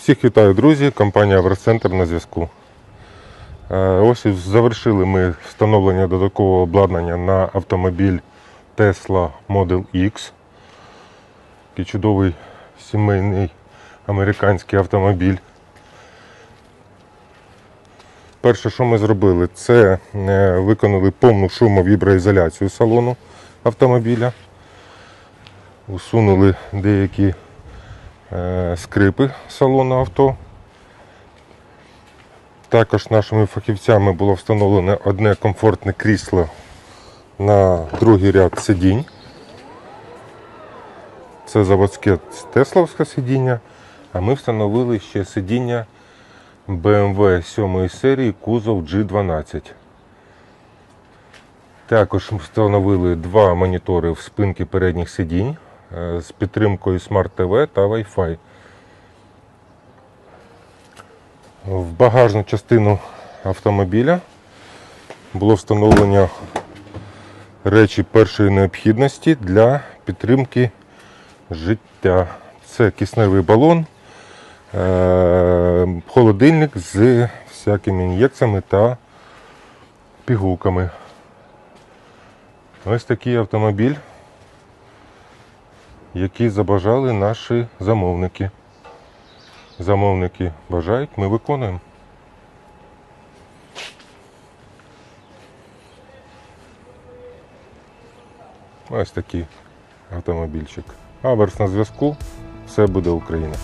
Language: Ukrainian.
Всіх вітаю, друзі! Компанія Авросцентр на зв'язку. Е, Ось завершили ми встановлення додаткового обладнання на автомобіль Tesla Model X. Такий чудовий сімейний американський автомобіль. Перше, що ми зробили, це е, виконали повну шумовіброізоляцію салону автомобіля. Усунули деякі скрипи салону авто. Також нашими фахівцями було встановлено одне комфортне крісло на другий ряд сидінь. Це заводське тесловське сидіння, а ми встановили ще сидіння BMW 7 серії кузов G12. Також встановили два монітори в спинки передніх сидінь е, з підтримкою Smart TV та Wi-Fi. В багажну частину автомобіля було встановлено речі першої необхідності для підтримки життя. Це кисневий балон, е, холодильник з всякими ін'єкціями та пігулками. Ось такий автомобіль, який забажали наші замовники. Замовники бажають, ми виконуємо. Ось такий автомобільчик. Аверс на зв'язку. Все буде Україна.